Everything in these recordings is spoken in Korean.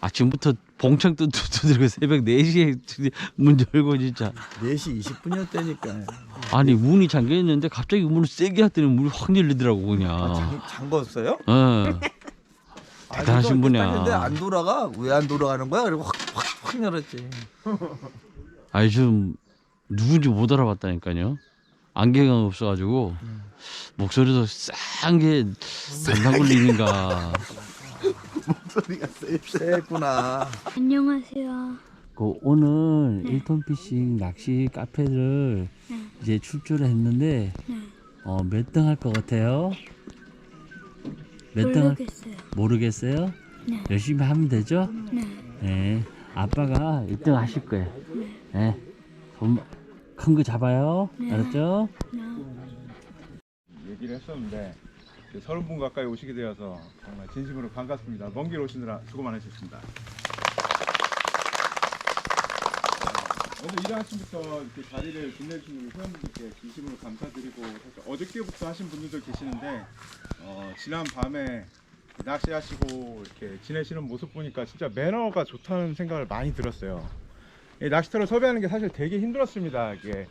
아침부터 봉창 또 두드리고 새벽 4시에 문 열고 진짜 4시 20분이었다니까. 아니 문이 잠겨 있는데 갑자기 문을 세게 했더니 문이 확 열리더라고 그냥. 장, 잠궜어요? 어. 대단하신 분이야. 근데 안 돌아가? 왜 안 돌아가는 거야? 그리고 확, 확, 확 열었지. 아니 좀 누군지 못 알아봤다니까요. 안개가 없어가지고 목소리도 싼게 담당 굴림인가. 소리가 세, 셌구나. 안녕하세요. 그 오늘 일톤 피싱 낚시 카페를 이제 출주를 했는데 네. 어, 몇 등 할 것 같아요? 몇 등? 모르겠어요. 모르겠어요? 네. 열심히 하면 되죠? 네. 네. 아빠가 1등 하실 거예요. 네. 큰거 잡아요. 네. 알았죠? 네. 얘기를 했었는데 서른 분 가까이 오시게 되어서 정말 진심으로 반갑습니다. 먼 길 오시느라 수고 많으셨습니다. 오늘 이른 아침부터 이렇게 자리를 빛내주는 회원분들께 진심으로 감사드리고 사실 어저께부터 하신 분들도 계시는데 어, 지난 밤에 낚시하시고 이렇게 지내시는 모습 보니까 진짜 매너가 좋다는 생각을 많이 들었어요. 이 낚시터를 섭외하는 게 사실 되게 힘들었습니다. 이게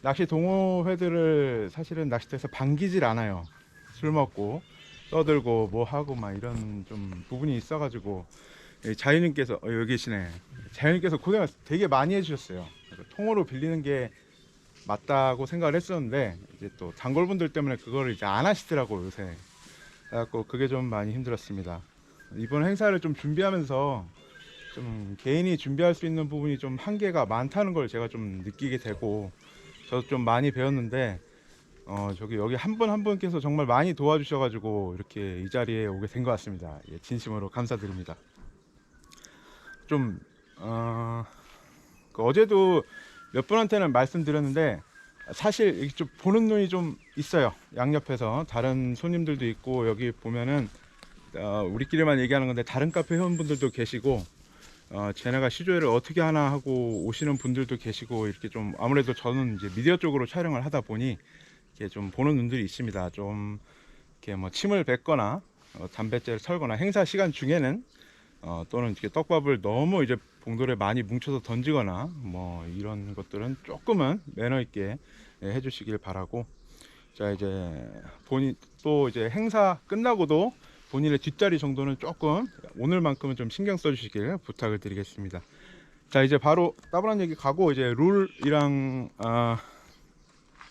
낚시 동호회들을 사실은 낚시터에서 반기질 않아요. 술 먹고 떠들고 뭐 하고 막 이런 좀 부분이 있어가지고 이 자유님께서 어, 여기 계시네. 자유님께서 고생을 되게 많이 해주셨어요. 통으로 빌리는 게 맞다고 생각을 했었는데 이제 또 단골분들 때문에 그거를 이제 안 하시더라고 요새. 그래갖고 그게 좀 많이 힘들었습니다. 이번 행사를 좀 준비하면서 좀 개인이 준비할 수 있는 부분이 좀 한계가 많다는 걸 제가 좀 느끼게 되고 저도 좀 많이 배웠는데 어 저기 여기 한 분 한 분께서 정말 많이 도와주셔가지고 이렇게 이 자리에 오게 된 것 같습니다. 예, 진심으로 감사드립니다. 좀 어, 그 어제도 몇 분한테는 말씀드렸는데 사실 좀 보는 눈이 좀 있어요. 양옆에서 다른 손님들도 있고 여기 보면은 어, 우리끼리만 얘기하는 건데 다른 카페 회원분들도 계시고 어, 쟤네가 시조회를 어떻게 하나 하고 오시는 분들도 계시고 이렇게 좀 아무래도 저는 이제 미디어 쪽으로 촬영을 하다 보니 이렇게 좀 보는 눈들이 있습니다. 좀 이렇게 뭐 침을 뱉거나 어, 담뱃재를 털거나 행사 시간 중에는 어, 또는 이렇게 떡밥을 너무 이제 봉돌에 많이 뭉쳐서 던지거나 뭐 이런 것들은 조금은 매너 있게 예, 해주시길 바라고 자 이제 본인 또 이제 행사 끝나고도 본인의 뒷자리 정도는 조금 오늘만큼은 좀 신경 써주시길 부탁을 드리겠습니다. 자 이제 바로 따분한 얘기 가고 이제 룰이랑 아,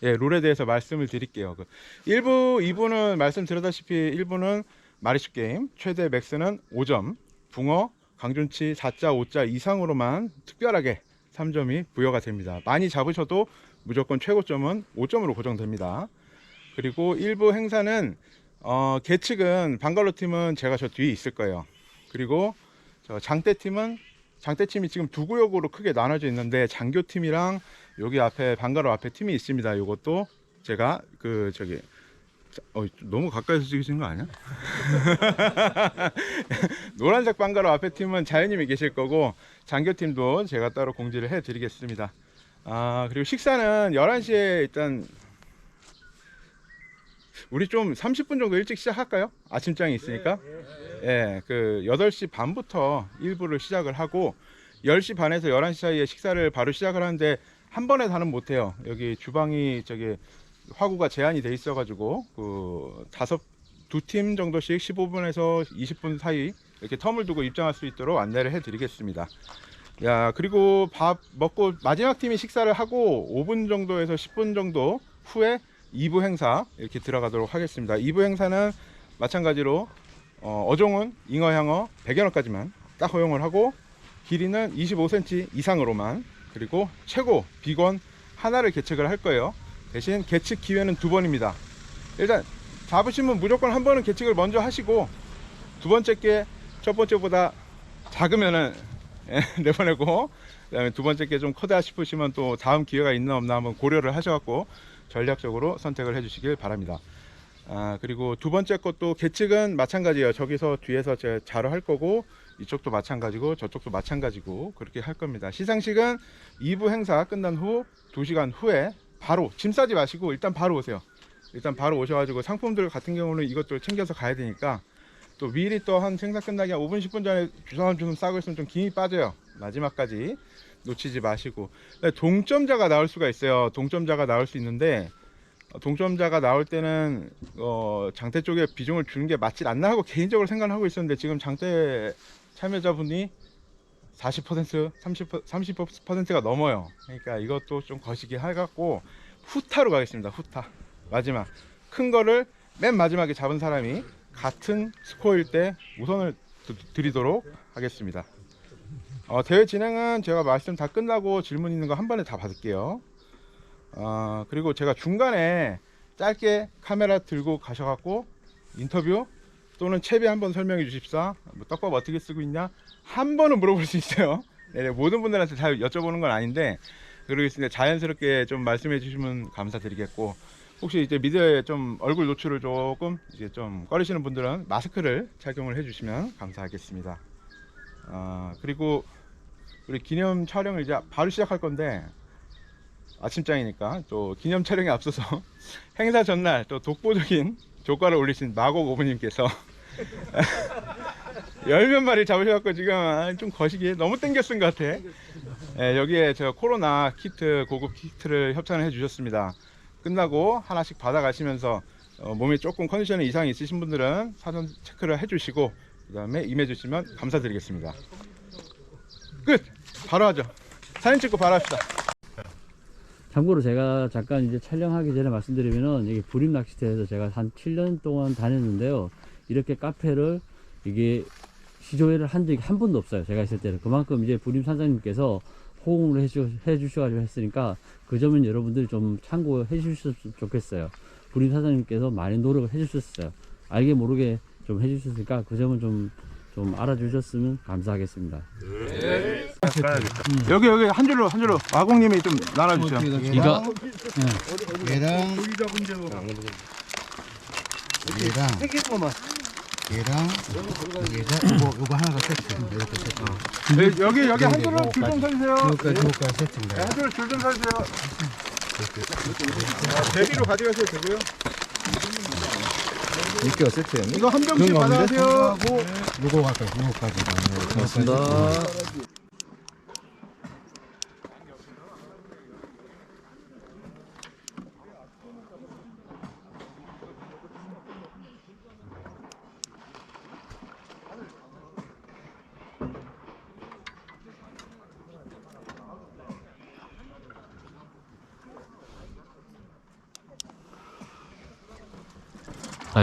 예 룰에 대해서 말씀을 드릴게요. 그 1부, 2부는 말씀드렸다시피 1부는 마리슈 게임 최대 맥스는 5점, 붕어, 강준치 4자, 5자 이상으로만 특별하게 3점이 부여가 됩니다. 많이 잡으셔도 무조건 최고점은 5점으로 고정됩니다. 그리고 일부 행사는 어, 계측은 방갈로 팀은 제가 저 뒤에 있을 거예요. 그리고 저 장대 팀은 장대 팀이 지금 두 구역으로 크게 나눠져 있는데 장교 팀이랑 여기 앞에 방가로 앞에 팀이 있습니다. 이것도 제가 그 저기 자, 어, 너무 가까이서 찍으시는 거 아니야? 노란색 방가로 앞에 팀은 자연님이 계실 거고 장교 팀도 제가 따로 공지를 해드리겠습니다. 아 그리고 식사는 11시에 일단 우리 좀 30분 정도 일찍 시작할까요? 아침장이 있으니까. 예, 그 8시 반부터 일부를 시작을 하고 10시 반에서 11시 사이에 식사를 바로 시작을 하는데 한 번에 다는 못 해요. 여기 주방이 저기 화구가 제한이 돼 있어 가지고 그 다섯 두 팀 정도씩 15분에서 20분 사이 이렇게 텀을 두고 입장할 수 있도록 안내를 해 드리겠습니다. 야, 그리고 밥 먹고 마지막 팀이 식사를 하고 5분 정도에서 10분 정도 후에 2부 행사 이렇게 들어가도록 하겠습니다. 2부 행사는 마찬가지로 어, 어종은 잉어 향어 100연어까지만 딱 허용을 하고 길이는 25cm 이상으로만 그리고 최고 비건 하나를 개측을 할 거예요. 대신 개측 기회는 두 번입니다. 일단 잡으시면 무조건 한 번은 개측을 먼저 하시고 두 번째 게 첫 번째보다 작으면은 예, 내보내고 그다음에 두 번째 게좀 커다 싶으시면 또 다음 기회가 있나 없나 한번 고려를 하셔갖고 전략적으로 선택을 해주시길 바랍니다. 아 그리고 두 번째 것도 계측은 마찬가지예요. 저기서 뒤에서 제 자로 할 거고 이쪽도 마찬가지고 저쪽도 마찬가지고 그렇게 할 겁니다. 시상식은 2부 행사 끝난 후 2시간 후에 바로 짐 싸지 마시고 일단 바로 오세요. 일단 바로 오셔가지고 상품들 같은 경우는 이것들 챙겨서 가야 되니까 또 미리 또 한 생산 끝나기 한 5분 10분 전에 주섬주섬 싸고 있으면 좀 김이 빠져요. 마지막까지 놓치지 마시고 네, 동점자가 나올 수가 있어요. 동점자가 나올 수 있는데 어, 동점자가 나올 때는 어, 장대 쪽에 비중을 주는 게 맞질 않나 하고 개인적으로 생각을 하고 있었는데 지금 장대 참여자분이 40% 30% 30%가 넘어요. 그러니까 이것도 좀 거시기 해갖고 후타로 가겠습니다. 후타 마지막 큰 거를 맨 마지막에 잡은 사람이 같은 스코어일 때 우선을 드- 드리도록 하겠습니다. 어, 대회 진행은 제가 말씀 다 끝나고 질문 있는 거 한 번에 다 받을게요. 어, 그리고 제가 중간에 짧게 카메라 들고 가셔갖고 인터뷰 또는 채비 한번 설명해 주십사. 뭐 떡밥 어떻게 쓰고 있냐? 한 번은 물어볼 수 있어요. 네, 모든 분들한테 다 여쭤보는 건 아닌데 그러겠습니다. 자연스럽게 좀 말씀해 주시면 감사드리겠고 혹시 이제 미디어에 좀 얼굴 노출을 조금 이제 좀 꺼리시는 분들은 마스크를 착용을 해주시면 감사하겠습니다. 아 그리고 우리 기념 촬영을 이제 바로 시작할 건데 아침장이니까 또 기념 촬영에 앞서서 행사 전날 또 독보적인 조과를 올리신 마곡 오브님께서 열몇 마리 잡으셔갖고 지금 아, 좀 거시기 너무 쓴것 같아. 예, 여기에 저 코로나 키트 고급 키트를 협찬을 해주셨습니다. 끝나고 하나씩 받아가시면서 어, 몸에 조금 컨디션에 이상이 있으신 분들은 사전 체크를 해주시고 그 다음에 임해주시면 감사드리겠습니다. 끝. 바로 하죠. 사진 찍고 바로 합시다. 참고로 제가 잠깐 이제 촬영하기 전에 말씀드리면은 여기 부림 낚시터에서 제가 한 7년 동안 다녔는데요. 이렇게 카페를 이게 시조회를 한 적이 한 번도 없어요. 제가 있을 때는 그만큼 이제 부림 산장님께서 호응을 해주, 해주셔가지고 했으니까 그 점은 여러분들이 좀 참고해 주셨으면 좋겠어요. 부림 사장님께서 많이 노력을 해주셨어요. 알게 모르게 좀 해주셨으니까 그 점은 좀, 좀 알아주셨으면 감사하겠습니다. 여기 여기 한 줄로 한 줄로 마공님이 좀 나눠주세요. 이거 얘랑 얘랑 얘랑 얘랑 요거 요거 하나가 세트 이렇게 세트 네, 여기 여기 한 줄로 줄 좀 서주세요. 요거까지 요거까지 세트인가요? 한 줄로 줄 좀 서주세요. 아, 대비로 가져가셔도 되고요. 이게 세트예요? 이거 한 병씩 받아가세요. 하고 요거 갈까요? 요거까지 고맙습니다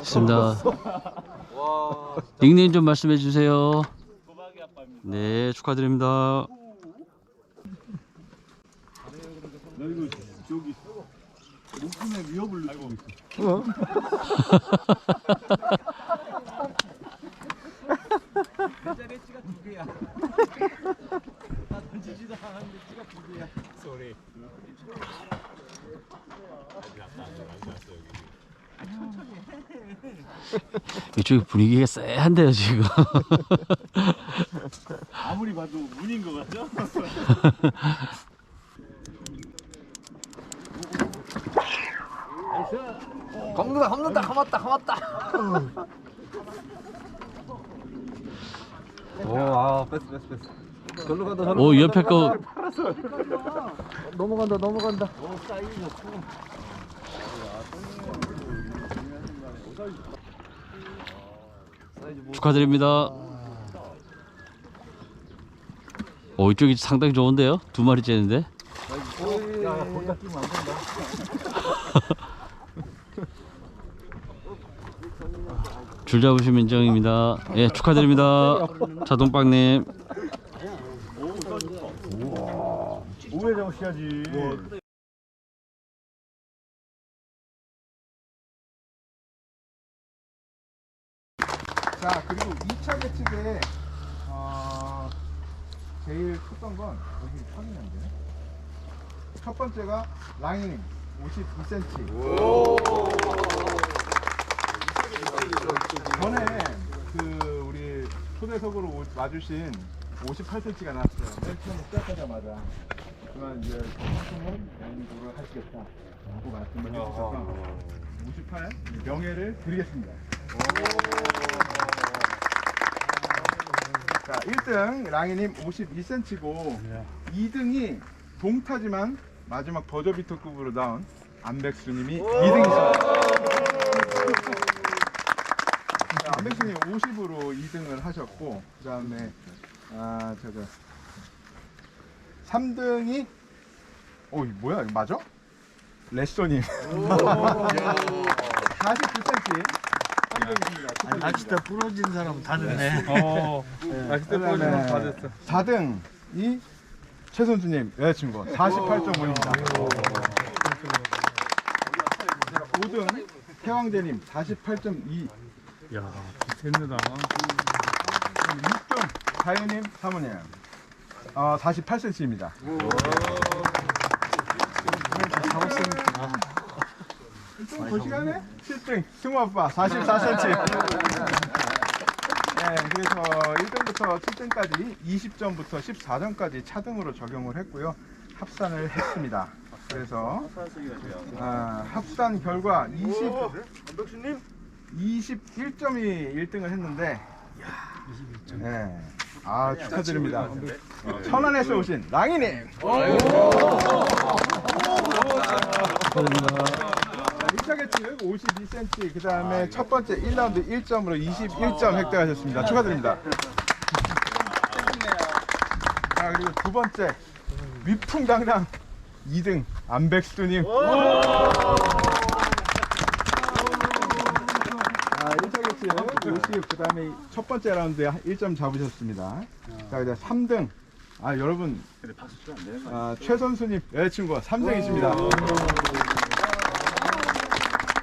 있습니다. 닉네임 좀 말씀해 주세요. 네, 축하드립니다. 이 쪽 분위기가 쎄한데요 지금. 아무리 봐도 문인 것 같죠? 검는다 검는다 감았다 감았다. 오아 뺐어 뺐어 뺐어. 절로 간다 절로 오 옆에 거. 넘어간다 넘어간다 축하드립니다. 오 이쪽이 상당히 좋은데요? 두 마리째인데. 줄 잡으시면 인정입니다. 예, 축하드립니다. 자동빵님. 오해 잡으셔야지. 자 그리고 2차 예측에 어, 제일 컸던 건 여기 확인한데 첫 번째가 라인 52cm 전에 그 우리 초대석으로 오- 와주신 58cm가 나왔어요. 맨 처음 시작하자마자 하지만 이제 상품은 연구를 하시겠다 라고 말씀을 해주셔서 58 명예를 드리겠습니다. 자, 1등 랑이님 52cm고 2등이 동타지만 마지막 버저비터급으로 나온 안백수님이 2등이십니다. 자, 안백수님 50으로 2등을 하셨고 그 다음에 아 저거 3등이 어 이거 뭐야 이거 맞아? 레쏘님 49cm 3등이십니다. 낚시대 부러진 사람 다 됐네. 어, 낚싯대 부러지면 다 됐어. 4등이 최선주님 여자친구 48.5입니다. 5등 태왕제님 48.2. 야, 됐네다. 6등 다혜님 사모님 어, 48cm입니다. 좀더 시간에 7등 승우 아빠 44cm. 네, 그래서 1등부터 7등까지 20점부터 14점까지 차등으로 적용을 했고요. 합산을 했습니다. 그래서 아, 합산 결과 20 21점이 1등을 했는데 네. 아 축하드립니다. 천안에서 오신 랑이님. 축하드립니다. 1차 개측 52cm 그 다음에 첫 번째 1라운드 1점으로 21점 획득하셨습니다. 축하드립니다. 자 그리고 두 번째 위풍당당 2등 안백수님. 아, 1차 개측 50, 그 다음에 첫 번째 라운드에 1점 잡으셨습니다. 자, 이제 3등. 아, 여러분. 아, 최선수님 여자친구가 3등이십니다.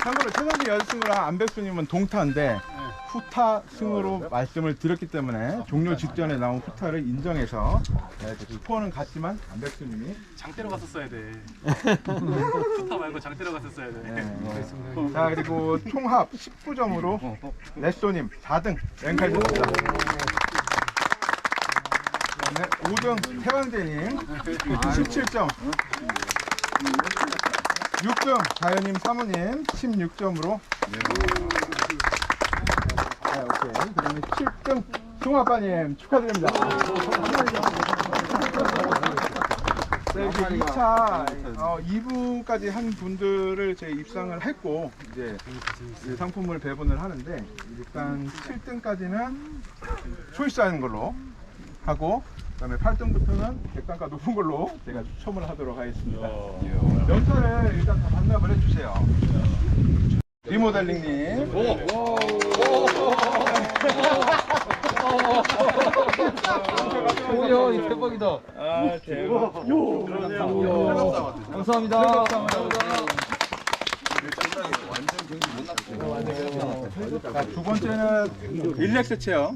참고로 최선수 여자친구랑 안백수님은 동타인데 후타 승으로 말씀을 드렸기 때문에 종료 직전에 나온 후타를 인정해서 네, 그 스코어는 같지만 안백수님이 장대로 갔었어야 돼. 타 말고 장대로 갔었어야 돼. 네. 자 그리고 총합 19점으로 레쏘님 4등 랭크하셨습니다. 그다음에 5등 태왕제님 17점 6등 다현님 사모님 16점으로 네, 오케이. 그다음에 7등 중아빠님 축하드립니다. 네, 이제 2차 어, 2부까지 한 분들을 제 입상을 했고 이제 이 상품을 배분을 하는데 일단 7등까지는 초이스하는 걸로 하고 그다음에 8등부터는 객단가 높은 걸로 제가 추첨을 하도록 하겠습니다. 연설을 일단 다 반납을 해주세요. 리모델링님. 오야 이 대박이다. 아, 대박. 감사합니다. 자, 두 번째는 릴렉스 체어.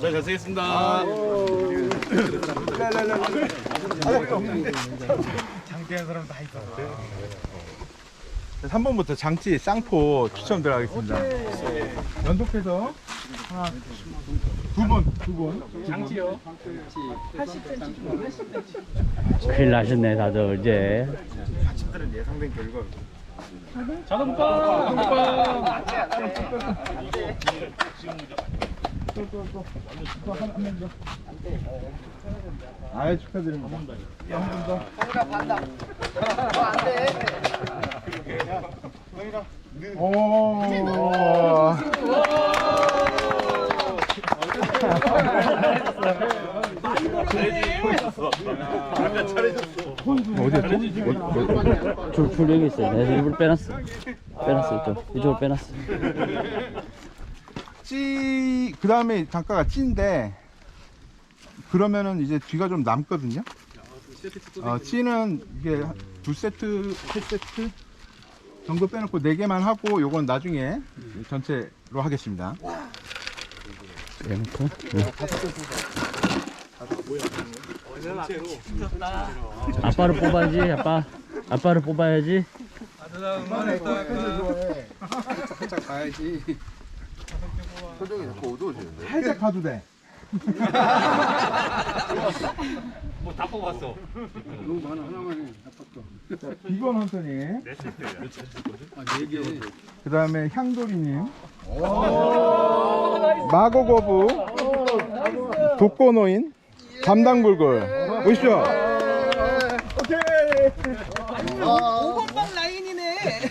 잘 쓰겠습니다. 장대한 사람 다 있어. 3번부터 장치 쌍포 추첨 들어가겠습니다. 연속해서 하나, 두 번, 두 번. 장치요. 큰일 나셨네, 다들 이제. 친들은 예상된 결과 자동차. 아유 축하드립니다. 오. 어디였지? 줄, 줄 여기 있어요. 내가 일부러 빼놨어. 빼놨어, 이쪽. 이쪽으로 빼놨어. 찌, 그 다음에 단가가 찌인데, 그러면은 이제 뒤가 좀 남거든요. 어, 찌는 이게 한두 세트, 세 세트 정도 빼놓고 네 개만 하고, 요건 나중에 전체로 하겠습니다. 빼놓고. 네. 아빠를 뽑아야지, 아빠. 아빠를 뽑아야지. 살짝 가 도 돼. 뭐다 뽑았어. 비건 헌터님. 그 다음에 향돌이님. 마고거부. 독거노인. 담당불굴. 오십시오.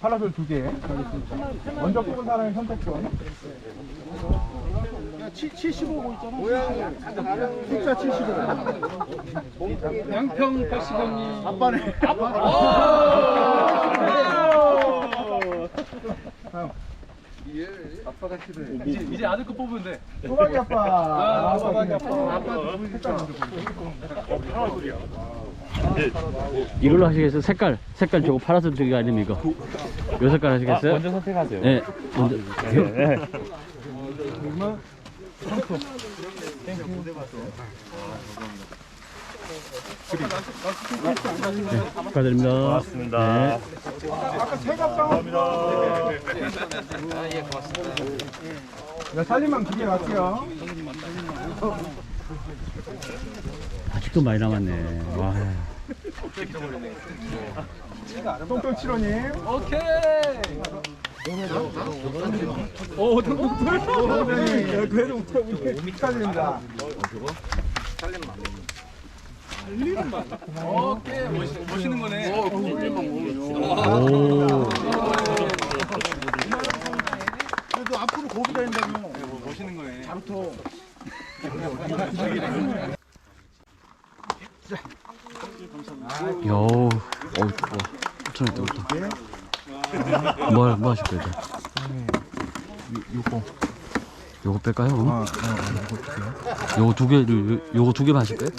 파라솔 두 개. 먼저 뽑은 사람의 선택권. 양평 80원이 아빠네. 이제, 이제 아들 거 뽑으면 돼. 소박이 아빠. 아, 소박이 아빠. 이걸로 하시겠어요? 색깔. 색깔 저거 파란색 저기 이거. 요 색깔 하시겠어요? 먼저 선택하세요. 네. 먼저. 네, 축하드립니다. 고맙습니다. 네, 살림만 두개 갈게요. 아직도 많이 남았네. 와. 똥똥 칠호님. 오케이. 오, 동동들. 그래도 우리 축하드립니다. 오케이. 멋있, 멋있는 거네. 오. 그래도 앞으로 거기 다닌다며. 멋있는 거네. 요. 어우, 좋아. 천원 또. 뭐, 뭐 하실 거예요? 요거. 요거 뺄까요? 그럼? 어, 어, 요거 두 개, 요, 요거 두 개만 하실 거예요?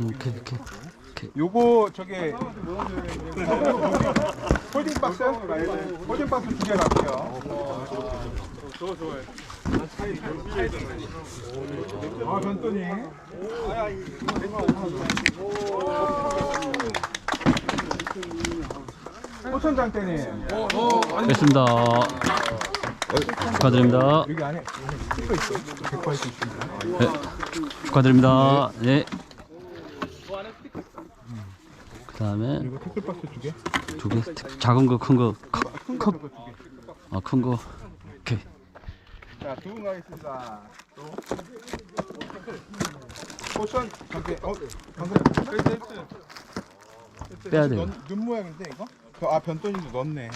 이렇게, 이렇게. 요거 저기 홀딩 박스? 홀딩 박스 두개 갈게요. 좋아 좋아요. 아 변돈이. 호천장 때님 뺐습니다. 축하드립니다. 여기. 네. 축하드립니다. 네. 그 다음에. 두 개, 작은 거, 큰 거, 컵, 컵. 아, 큰 거. 자, 두분 가겠습니다. 또. 포션 저기 어 방금 빼야 돼요. 눈, 눈 모양인데 이거? 그, 아 변돈이도 넣었네.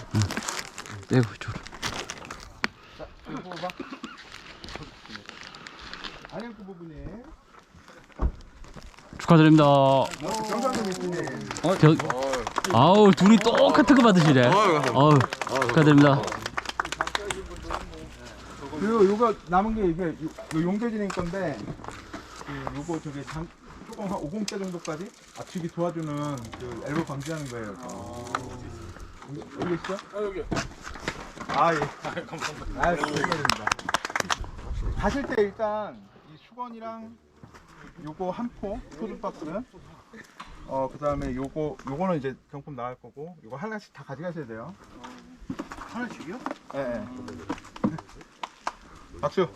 빼고 이쪽으로. 이거 뽑아봐. 안양 그 부분이. 축하드립니다. 정상도 있으니. 저, 아우, 둘이 똑같은 거 받으시네. 아우, 축하드립니다. 그리고 요거 남은 게 이게 요, 요 용재진행 건데 그 요거 저기 장 조금 한 50대 정도까지 앞치기 도와주는 그 앨범 방지하는 거예요. 여기 있어? 아 여기. 아 예. 감사합니다. 아 감사합니다. 가실 때 일단 이 수건이랑 요거 한 포, 푸드박스. 어 그다음에 요거 요거는 이제 경품 나갈 거고 요거 하나씩 다 가져가셔야 돼요. 하나씩이요? 예. 네. 박수.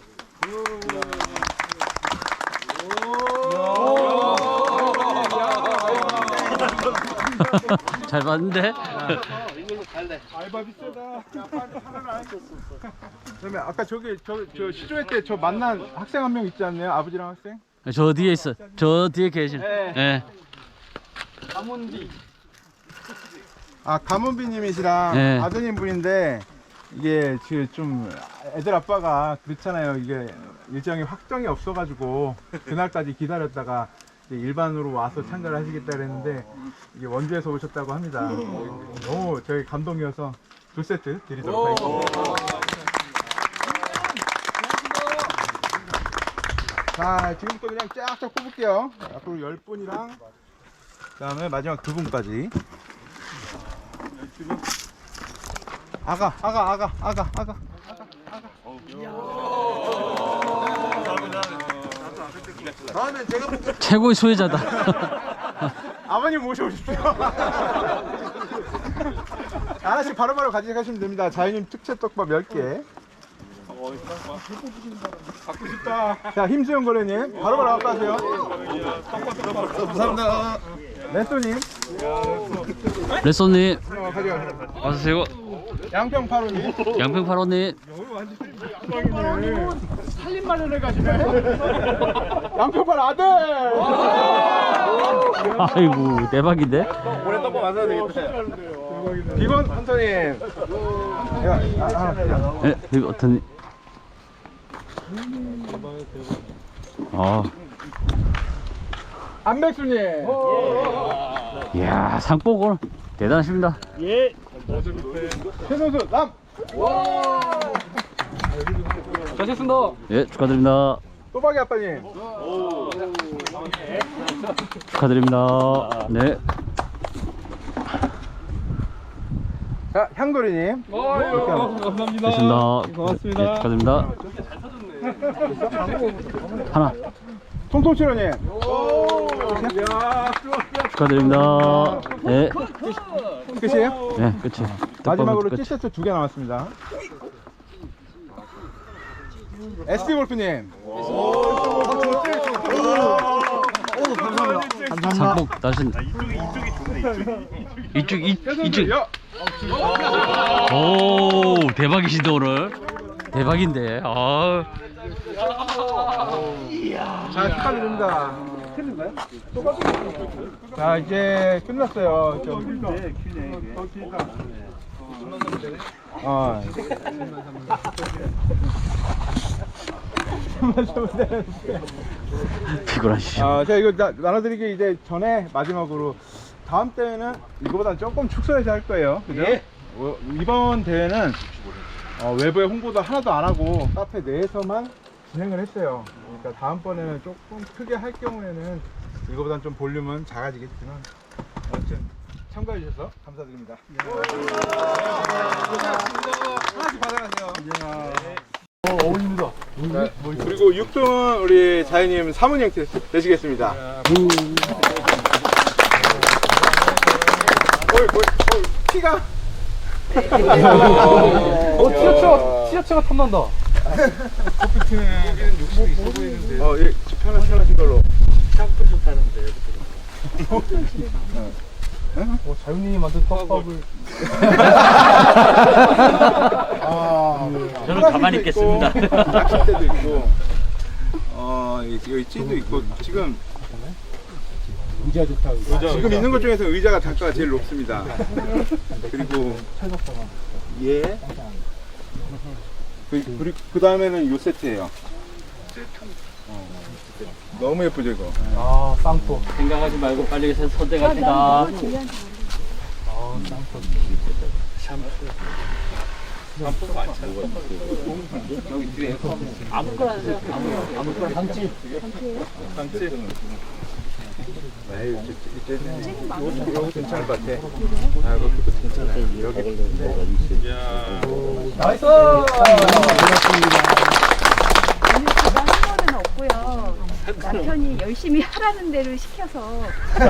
잘 봤는데? 알바 비싸다. 그러면 아까 저기 저, 저 시조회 때 저 만난 학생 한 명 있지 않나요? 아버지랑 학생? 저 뒤에 있어. 저 뒤에 계신. 네. 예. 아 가문비님이시랑 네. 아드님 분인데 이게 지금 좀 애들 아빠가 그렇잖아요. 이게 일정이 확정이 없어가지고 그날까지 기다렸다가 이제 일반으로 와서 참가를 하시겠다 그랬는데 이게 원주에서 오셨다고 합니다. 너무 저희 감동이어서 두 세트 드리도록 하겠습니다. 자 지금부터 그냥 쫙쫙 뽑을게요. 앞으로 10분이랑 그다음에 마지막 두 분까지. 아가 아가 아가 아가 아가 다음엔 제가 볼게요. 최고의 수혜자다. 아버님 모셔오십시오 하나씩 바로바로 가져가시면 됩니다 자유님 특채 떡밥 10개 갖고 싶다 자 힘수영 거래님 바로바로 갖고 가세요 감사합니다. 랜또님 레쏘님, 어, 가져가세요 와주세요. 양평 파로님 양평 파로님. 살림 마련을 가시네 양평 파로 아들 아이고, 대박인데? 비건 헌터님 야, 아, 아, 예, 이거 어떤. 아, 안백수님 이야, 상복은 대단하십니다. 최선수 남 잘했습니다. 예, 축하드립니다. 또박이 아빠님 축하드립니다. 네. 자 향돌이님 감사합니다. 됐습니다. 고맙습니다. 네, 축하드립니다. 하나 통통치료님 축하드립니다. 네, 끝이에요? 네, 끝이. 마지막으로 끝. T세트 두 개 남았습니다 SD 골프님 상복 다시. 이쪽 이쪽 이쪽. 야, 오 대박이시다 오늘. 대박인데. 아. 자 축하드립니다 자 이제 끝났어요 좀. 어. 피곤하시죠. 아, 제가 이거 나, 나눠드리기 이제 전에 마지막으로 다음 대회는 이거보다 조금 축소해서 할 거예요. 그죠? 어, 이번 대회는 어, 외부에 홍보도 하나도 안 하고 카페 내에서만 진행을 했어요. 그러니까 다음번에는 조금 크게 할 경우에는 이거보다는 좀 볼륨은 작아지겠지만 아무튼 참가해 주셔서 감사드립니다. 하나씩 받아가세요. 어울립니다. 그리고 6등은 우리 자연님 사모님 되시겠습니다. 어이, 뭐, 어, 피가. 어, 티셔츠가, 티셔츠가 탐난다. 어, 예, 편하신 걸로. 어, 자유님이 만든 떡밥을. 저는 가만히 있겠습니다. 낚싯대도 있고, 어, 여기, 여기 찌도 있고, 지금. 의자 좋다. 지금 있는 것 중에서 의자가 단가가 제일 높습니다. 그리고, 예. 그, 그리고 그 다음에는 요 세트예요. 어, 너무 예쁘죠 이거. 아, 쌍포. 생각하지 말고 빨리 선택합시다. 아유, 이제, 이제, 이거, 이거 괜찮을 것 같아. 아, 이거 그것도 괜찮아요. 여기. 야 나이스! 제가 없고요. 남편이 열심히 하라는 대로 시켜서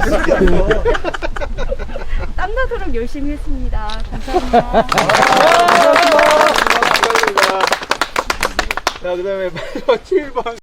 땀나도록 열심히 했습니다. 감사합니다. 자, 그 다음에 마지막 7번.